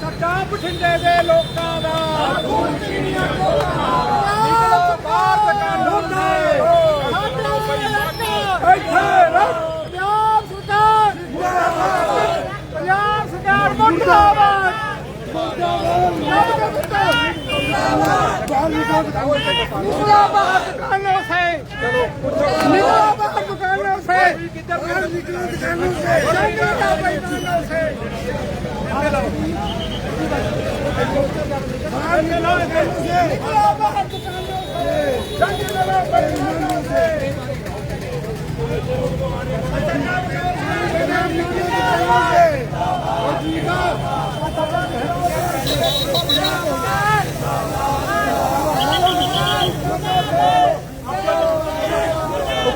ਸੱਟਾ ਬਠਿੰਡੇ ਦੇ ਲੋਕਾਂ ਦਾ ਨਿਕਲੋ ਬਾਹਰ ਦੁਕਾਨਾਂ ਦੇ ਇੱਥੇ ਰੱਖ ਪੰਜਾਬ ਸਰਕਾਰ ਪੰਜਾਬ ਸਰਕਾਰ ਮੁਰਦਾਬਾਦ मुर्दाबाद दुकानों से मुर्दाबाद दुकानों से निकलो दुकानों से दुकानों से मुर्दाबाद दुकानों से जंग लड़ो दुकानों से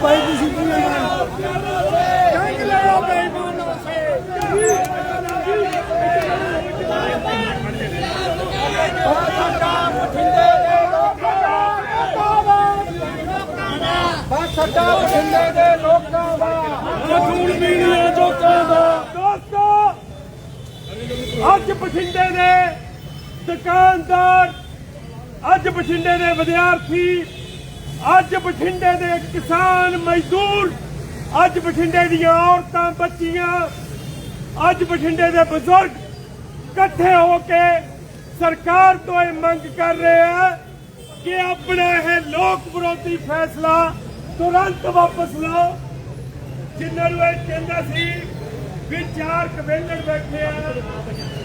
ਭਾਈ ਤੁਸੀਂ ਕੀ ਜੰਗ ਲੜੋ ਬੇਈਮਾਨੋ ਸੇ ਸੱਡਾ ਬਠਿੰਡੇ ਦੇ ਲੋਕਾਂ ਦਾ। ਖੂਨ ਪੀਣੀਆਂ ਜੋਕਾਂ ਦਾ। ਦੋਸਤੋ ਅੱਜ ਬਠਿੰਡੇ ਦੇ ਦੁਕਾਨਦਾਰ ਅੱਜ ਬਠਿੰਡੇ ਦੇ ਵਿਦਿਆਰਥੀ ਅੱਜ ਬਠਿੰਡੇ ਦੇ ਕਿਸਾਨ ਮਜ਼ਦੂਰ, ਅੱਜ ਬਠਿੰਡੇ ਦੀਆਂ ਔਰਤਾਂ ਬੱਚੀਆਂ, ਅੱਜ ਬਠਿੰਡੇ ਦੇ ਬਜ਼ੁਰਗ ਇਕੱਠੇ ਹੋ ਕੇ ਸਰਕਾਰ ਤੋਂ ਇਹ ਮੰਗ ਕਰ ਰਹੇ ਆ ਕਿ ਆਪਣਾ ਇਹ ਲੋਕ ਵਿਰੋਧੀ ਫੈਸਲਾ ਤੁਰੰਤ ਵਾਪਸ ਲਓ। ਜਿਨ੍ਹਾਂ ਨੂੰ ਇਹ ਕਹਿੰਦਾ ਸੀ ਵੀ ਚਾਰ ਕਵੇਲੜ ਬੈਠੇ ਆ,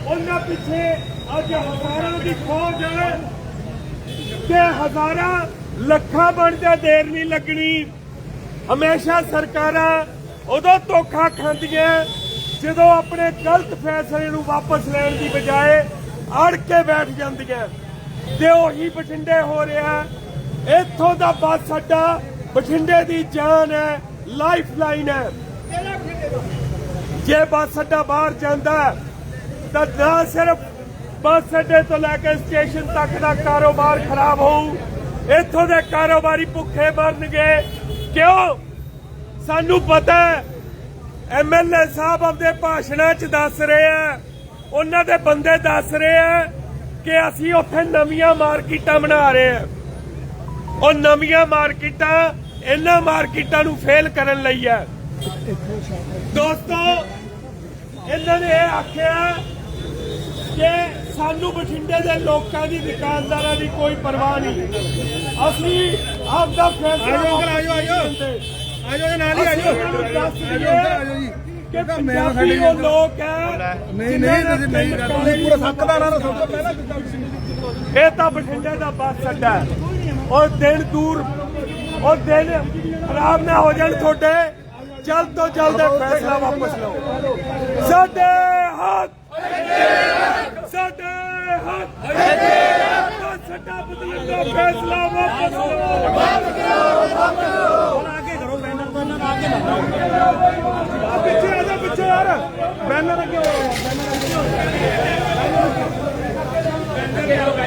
ਉਹਨਾਂ ਪਿੱਛੇ ਅੱਜ ਹਜ਼ਾਰਾਂ ਦੀ ਫੌਜ ਹੈ ਤੇ ਹਜ਼ਾਰਾਂ ਲੱਖਾਂ ਬਣਦੇ ਦੇਰ ਨਹੀਂ ਲੱਗਣੀ। ਹਮੇਸ਼ਾ ਸਰਕਾਰਾਂ ਉਦੋਂ ਧੋਖਾ ਖਾਂਦੀਆਂ, ਜਦੋਂ ਆਪਣੇ ਗਲਤ ਫੈਸਲੇ ਨੂੰ ਵਾਪਸ ਲੈਣ ਦੀ ਬਜਾਏ ਅੜ ਕੇ ਬੈਠ ਜਾਂਦੀਆਂ। ਤੇ ਉਹੀ ਬਠਿੰਡੇ ਹੋ ਰਿਹਾ। ਇੱਥੋਂ ਦਾ ਬੱਸ ਅੱਡਾ ਬਠਿੰਡੇ ਦੀ ਜਾਨ ਹੈ ਲਾਈਫ ਲਾਈਨ ਹੈ। ਜੇ ਬੱਸ ਅੱਡਾ ਬਾਹਰ ਜਾਂਦਾ, ਤਾਂ ਨਾ ਸਿਰਫ ਬੱਸ ਅੱਡੇ ਤੋਂ ਲੈ ਕੇ ਸਟੇਸ਼ਨ ਤੱਕ ਦਾ ਕਾਰੋਬਾਰ ਖਰਾਬ ਹੋਊ। ਇੱਥੋਂ ਦੇ ਕਾਰੋਬਾਰੀ ਭੁੱਖੇ ਮਰਨਗੇ। ਕਿਉਂ? ਸਾਨੂੰ ਪਤਾ ਐਮਐਲਏ ਸਾਹਿਬ ਆਪਦੇ ਭਾਸ਼ਣਾਂ 'ਚ ਦੱਸ ਰਹੇ ਆ। ਉਹਨਾਂ ਦੇ ਬੰਦੇ ਦੱਸ ਰਹੇ ਆ ਕਿ ਅਸੀਂ ਉੱਥੇ ਨਵੀਆਂ ਮਾਰਕੀਟਾਂ ਬਣਾ ਰਹੇ ਆ। ਉਹ ਨਵੀਆਂ ਮਾਰਕੀਟਾਂ ਇਹਨਾਂ ਮਾਰਕੀਟਾਂ ਨੂੰ ਫੇਲ ਕਰਨ ਲਈ ਹੈ ਦੋਸਤੋ, ਇਹਨਾਂ ਨੇ ਇਹ ਆਖਿਆ ਕਿ ਸਾਨੂੰ ਬਠਿੰਡੇ ਦੇ ਲੋਕਾਂ ਦੀ ਦੁਕਾਨਦਾਰਾਂ ਦੀ ਕੋਈ ਪਰਵਾਹ ਨਹੀਂ। ਅਸੀਂ ਆਪਦਾ ਫੈਸਲਾ ਆਜੋ ਆਜੋ, ਆਜੋ। ਆਜੋ ਨਾਲ ਹੀ ਆਜੋ। ਆਜੋ ਜੀ। ਕਿ ਪੰਜਾਬੀ ਉਹ ਲੋਕ ਹੈ ਨਹੀਂ ਨਹੀਂ ਤੁਸੀਂ ਨਹੀਂ ਕਰਦੇ ਪੂਰਾ ਹੱਕਦਾਰਾਂ ਦਾ ਸੋਚੋ ਪਹਿਲਾਂ ਇਹ ਤਾਂ ਬਠਿੰਡੇ ਦਾ ਬੱਸ ਅੱਡਾ ਹੈ। ਦਿਨ ਦੂਰ ਉਹ ਦਿਨ ਖਰਾਬ ਨਾ ਹੋ ਜਾਣ ਤੁਹਾਡੇ। ਜਲਦ ਤੋਂ ਜਲਦ ਫੈਸਲਾ ਵਾਪਸ ਲਓ। ਸਾਡੇ ਸਾਡੇ ਹੱਕ ਬੱਸ ਅੱਡਾ ਬਦਲਣ ਦਾ ਫੈਸਲਾ ਵਾਪਸ ਲਓ ਆਗੇ ਕਰੋ ਬੈਨਰ ਤੋਂ ਇਹਨਾਂ ਆਗੇ ਲਾਓ। ਆ ਪਿੱਛੇ ਆ ਜਾ, ਪਿੱਛੇ ਯਾਰ ਬੈਨਰ ਅੱਗੇ ਹੋ, ਬੈਨਰ ਅੱਗੇ ਹੋ।